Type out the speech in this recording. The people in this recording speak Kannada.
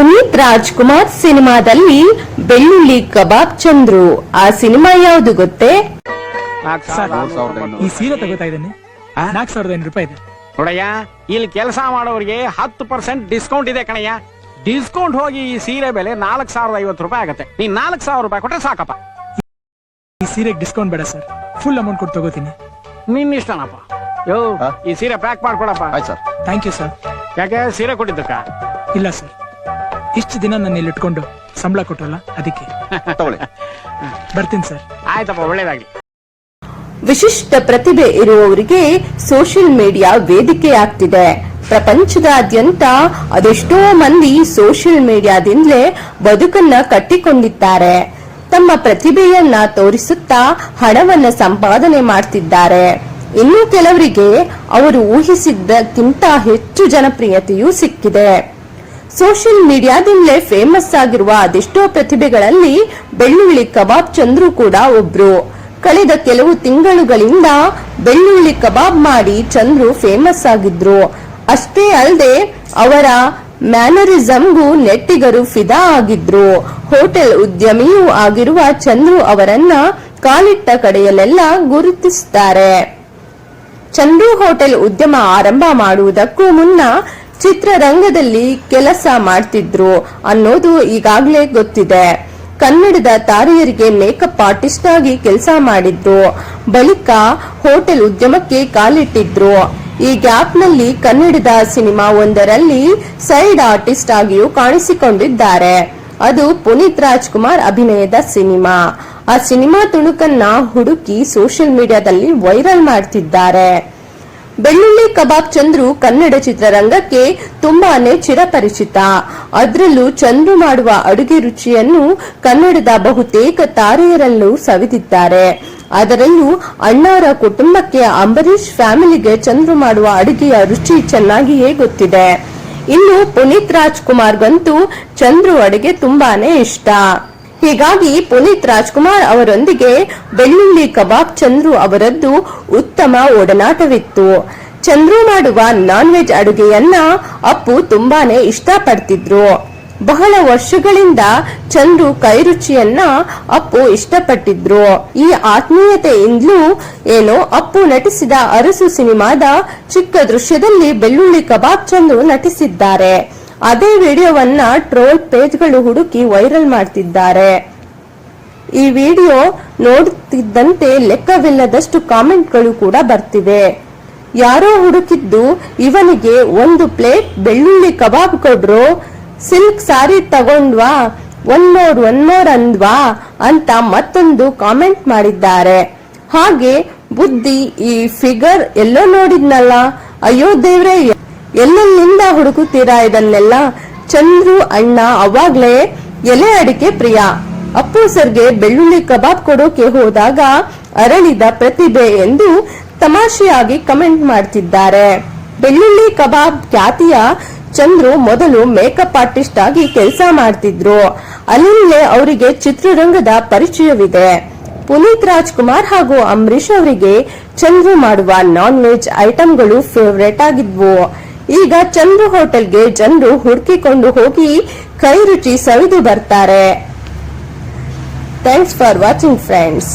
ಪುನೀತ್ ರಾಜ್ಕುಮಾರ್ ಸಿನಿಮಾದಲ್ಲಿ ಬೆಳ್ಳುಳ್ಳಿ ಕಬಾಬ್ ಚಂದ್ರು. ಆ ಸಿನಿಮಾ ಯಾವುದು ಗೊತ್ತೇ. ಈ ಸೀರೆ ತಗೋತಾ ಇದ್ದೇನೆ. ಆ? ನಾಲ್ಕು ಸಾವಿರದ ಐನೂರು ರೂಪಾಯಿ ಇದೆ. ನೋಡಯ್ಯ ಇಲ್ಲಿ ಕೆಲಸ ಮಾಡೋರಿಗೆ ಹತ್ತು ಪರ್ಸೆಂಟ್ ಡಿಸ್ಕೌಂಟ್ ಇದೆ ಕಣಯ್ಯ. ಡಿಸ್ಕೌಂಟ್ ಹೋಗಿ ಈ ಸೀರೆ ಬೆಲೆ ನಾಲ್ಕು ಸಾವಿರದ ಐವತ್ತು ರೂಪಾಯಿ ಆಗುತ್ತೆ. ನೀನ್ ನಾಲ್ಕು ಸಾವಿರ ರೂಪಾಯಿ ಕೊಟ್ರೆ ಸಾಕಪ್ಪ. ಈ ಸೀರೆಗೆ ಡಿಸ್ಕೌಂಟ್ ಬೇಡ ಸರ್. ಫುಲ್ ಅಮೌಂಟ್ ಕೊಟ್ಟು ತಗೋತೀನಿ. ನಿನ್ನ ಇಷ್ಟನಪ್ಪ. ಯೋ ಈ ಸೀರೆ ಪ್ಯಾಕ್ ಮಾಡ್ಕೊಡಪ್ಪ. ಆಯ್ತು ಸರ್. ಥ್ಯಾಂಕ್ ಯು ಸರ್ ಯಾಕೆ ಸೀರೆ ಕೊಟ್ಟಿದ್ದಕ್ಕ? ಇಲ್ಲ ಸರ್ ಇಷ್ಟು ದಿನ ನನ್ನ ಇಲ್ಲಿ ಇಟ್ಕೊಂಡು ಸಂಬಳ ಕೊಟ್ಟಲ್ಲ ಅದಕ್ಕೆ. ತಗೊಳ್ಳಿ. ಬರ್ತೀನಿ ಸರ್. ಆಯ್ತಪ್ಪ ಒಳ್ಳೇದಾಗ್ಲಿ. ವಿಶಿಷ್ಟ ಪ್ರತಿಭೆ ಇರುವವರಿಗೆ ಸೋಷಿಯಲ್ ಮೀಡಿಯಾ ವೇದಿಕೆಯಾಗ್ತಿದೆ ಪ್ರಪಂಚದಾದ್ಯಂತ ಅದೆಷ್ಟೋ ಮಂದಿ ಸೋಷಿಯಲ್ ಮೀಡಿಯಾದಿಂದಲೇ ಬದುಕನ್ನ ಕಟ್ಟಿಕೊಂಡಿದ್ದಾರೆ. ತಮ್ಮ ಪ್ರತಿಭೆಯನ್ನ ತೋರಿಸುತ್ತಾ ಹಣವನ್ನ ಸಂಪಾದನೆ ಮಾಡ್ತಿದ್ದಾರೆ. ಇನ್ನು ಕೆಲವರಿಗೆ ಅವರು ಊಹಿಸಿದ್ದಕ್ಕಿಂತ ಹೆಚ್ಚು ಜನಪ್ರಿಯತೆಯೂ ಸಿಕ್ಕಿದೆ. ಸೋಷಿಯಲ್ ಮೀಡಿಯಾದಿಂದಲೇ ಫೇಮಸ್ ಆಗಿರುವ ಅದೆಷ್ಟೋ ಪ್ರತಿಭೆಗಳಲ್ಲಿ ಬೆಳ್ಳುಳ್ಳಿ ಕಬಾಬ್ ಚಂದ್ರು ಕೂಡ ಒಬ್ರು. ಕಳೆದ ಕೆಲವು ತಿಂಗಳುಗಳಿಂದ ಬೆಳ್ಳುಳ್ಳಿ ಕಬಾಬ್ ಮಾಡಿ ಚಂದ್ರು ಫೇಮಸ್ ಆಗಿದ್ರು. ಅಷ್ಟೇ ಅಲ್ಲದೆ ಅವರ ಮ್ಯಾನರಿಸಂಗೂ ನೆಟ್ಟಿಗರು ಫಿದಾ ಆಗಿದ್ರು. ಹೋಟೆಲ್ ಉದ್ಯಮಿಯೂ ಆಗಿರುವ ಚಂದ್ರು ಅವರನ್ನ ಕಾಲಿಟ್ಟ ಕಡೆಯಲ್ಲೆಲ್ಲ ಗುರುತಿಸುತ್ತಾರೆ ಚಂದ್ರು ಹೋಟೆಲ್ ಉದ್ಯಮ ಆರಂಭ ಮಾಡುವುದಕ್ಕೂ ಮುನ್ನ ಚಿತ್ರರಂಗದಲ್ಲಿ ಕೆಲಸ ಮಾಡ್ತಿದ್ರು ಅನ್ನೋದು ಈಗಾಗಲೇ ಗೊತ್ತಿದೆ. ಕನ್ನಡದ ತಾರೆಯರಿಗೆ ಮೇಕಪ್ ಆರ್ಟಿಸ್ಟ್ ಆಗಿ ಕೆಲಸ ಮಾಡಿದ್ರು. ಬಳಿಕ ಹೋಟೆಲ್ ಉದ್ಯಮಕ್ಕೆ ಕಾಲಿಟ್ಟಿದ್ರು. ಈ ಗ್ಯಾಪ್ನಲ್ಲಿ ಕನ್ನಡದ ಸಿನಿಮಾ ಒಂದರಲ್ಲಿ ಸೈಡ್ ಆರ್ಟಿಸ್ಟ್ ಆಗಿಯೂ ಕಾಣಿಸಿಕೊಂಡಿದ್ದಾರೆ. ಅದು ಪುನೀತ್ ರಾಜ್ಕುಮಾರ್ ಅಭಿನಯದ ಸಿನಿಮಾ. ಆ ಸಿನಿಮಾ ತುಣುಕನ್ನ ಹುಡುಕಿ ಸೋಷಿಯಲ್ ಮೀಡಿಯಾದಲ್ಲಿ ವೈರಲ್ ಮಾಡ್ತಿದ್ದಾರೆ. ಬೆಳ್ಳುಳ್ಳಿ ಕಬಾಬ್ ಚಂದ್ರು ಕನ್ನಡ ಚಿತ್ರರಂಗಕ್ಕೆ ತುಂಬಾನೇ ಚಿರಪರಿಚಿತ. ಅದರಲ್ಲೂ ಚಂದ್ರು ಮಾಡುವ ಅಡುಗೆ ರುಚಿಯನ್ನು ಕನ್ನಡದ ಬಹುತೇಕ ತಾರೆಯರಲ್ಲೂ ಸವಿದಿದ್ದಾರೆ. ಅದರಲ್ಲೂ ಅಣ್ಣಾರ ಕುಟುಂಬಕ್ಕೆ ಅಂಬರೀಶ್ ಫ್ಯಾಮಿಲಿಗೆ ಚಂದ್ರು ಮಾಡುವ ಅಡುಗೆಯ ರುಚಿ ಚೆನ್ನಾಗಿಯೇ ಗೊತ್ತಿದೆ. ಇನ್ನು ಪುನೀತ್ ರಾಜ್ಕುಮಾರ್ಗಂತೂ ಚಂದ್ರು ಅಡುಗೆ ತುಂಬಾನೇ ಇಷ್ಟ. ಹೀಗಾಗಿ ಪುನೀತ್ ರಾಜ್ಕುಮಾರ್ ಅವರೊಂದಿಗೆ ಬೆಳ್ಳುಳ್ಳಿ ಕಬಾಬ್ ಚಂದ್ರು ಅವರದ್ದು ಉತ್ತಮ ಒಡನಾಟವಿತ್ತು. ಚಂದ್ರು ಮಾಡುವ ನಾನ್ ವೆಜ್ ಅಡುಗೆಯನ್ನ ಅಪ್ಪು ತುಂಬಾನೇ ಇಷ್ಟಪಡ್ತಿದ್ರು. ಬಹಳ ವರ್ಷಗಳಿಂದ ಚಂದ್ರು ಕೈರುಚಿಯನ್ನ ಅಪ್ಪು ಇಷ್ಟಪಟ್ಟಿದ್ರು. ಈ ಆತ್ಮೀಯತೆಯಿಂದಲೂ ಏನೋ ಅಪ್ಪು ನಟಿಸಿದ ಅರಸು ಸಿನಿಮಾದ ಚಿಕ್ಕ ದೃಶ್ಯದಲ್ಲಿ ಬೆಳ್ಳುಳ್ಳಿ ಕಬಾಬ್ ಚಂದ್ರು ನಟಿಸಿದ್ದಾರೆ. ಅದೇ ವಿಡಿಯೋವನ್ನ ಟ್ರೋಲ್ ಪೇಜ್ಗಳು ಹುಡುಕಿ ವೈರಲ್ ಮಾಡ್ತಿದ್ದಾರೆ. ಈ ವಿಡಿಯೋ ನೋಡುತ್ತಿದ್ದಂತೆ ಲೆಕ್ಕವಿಲ್ಲದಷ್ಟು ಕಾಮೆಂಟ್ಗಳು ಕೂಡ ಬರ್ತಿವೆ. ಯಾರೋ ಹುಡುಕಿದ್ದು ಇವನಿಗೆ ಒಂದು ಪ್ಲೇಟ್ ಬೆಳ್ಳುಳ್ಳಿ ಕಬಾಬ್ ಕೊಡ್ರು. ಸಿಲ್ಕ್ ಸಾರಿ ತಗೊಂಡ್ವಾ, ಒನ್ ಮೋರ್ ಒನ್ ಮೋರ್ ಅಂದ್ವಾ ಅಂತ ಮತ್ತೊಂದು ಕಾಮೆಂಟ್ ಮಾಡಿದ್ದಾರೆ. ಹಾಗೆ ಬುದ್ಧಿ ಈ ಫಿಗರ್ ಎಲ್ಲೋ ನೋಡಿದ್ನಲ್ಲ? ಅಯ್ಯೋ ದೇವ್ರೆ ಎಲ್ಲೆಲ್ಲಿಂದ ಹುಡುಕುತ್ತೀರಾ ಇದನ್ನೆಲ್ಲ? ಚಂದ್ರು ಅಣ್ಣ, ಅವಾಗ್ಲೇ ಎಲೆ ಅಡಿಕೆ ಪ್ರಿಯ. ಅಪ್ಪು ಸರ್ಗೆ ಬೆಳ್ಳುಳ್ಳಿ ಕಬಾಬ್ ಕೊಡೋಕೆ ಹೋದಾಗ ಅರಳಿದ ಪ್ರತಿಭೆ ಎಂದು ತಮಾಷೆಯಾಗಿ ಕಮೆಂಟ್ ಮಾಡ್ತಿದ್ದಾರೆ. ಬೆಳ್ಳುಳ್ಳಿ ಕಬಾಬ್ ಖ್ಯಾತಿಯ ಚಂದ್ರು ಮೊದಲು ಮೇಕಪ್ ಆರ್ಟಿಸ್ಟ್ ಆಗಿ ಕೆಲಸ ಮಾಡ್ತಿದ್ರು. ಅಲ್ಲಿಂದಲೇ ಅವರಿಗೆ ಚಿತ್ರರಂಗದ ಪರಿಚಯವಿದೆ. ಪುನೀತ್ ರಾಜ್ಕುಮಾರ್ ಹಾಗೂ ಅಂಬರೀಶ್ ಅವರಿಗೆ ಚಂದ್ರು ಮಾಡುವ ನಾನ್ ವೆಜ್ ಐಟಂಗಳು ಫೇವರೇಟ್ ಆಗಿದ್ವು. ಈಗ ಚಂದ್ರು ಹೋಟೆಲ್ಗೆ ಜನರು ಹುಡುಕಿಕೊಂಡು ಹೋಗಿ ಕೈ ರುಚಿ ಸವಿದು ಬರ್ತಾರೆ. Thanks for watching friends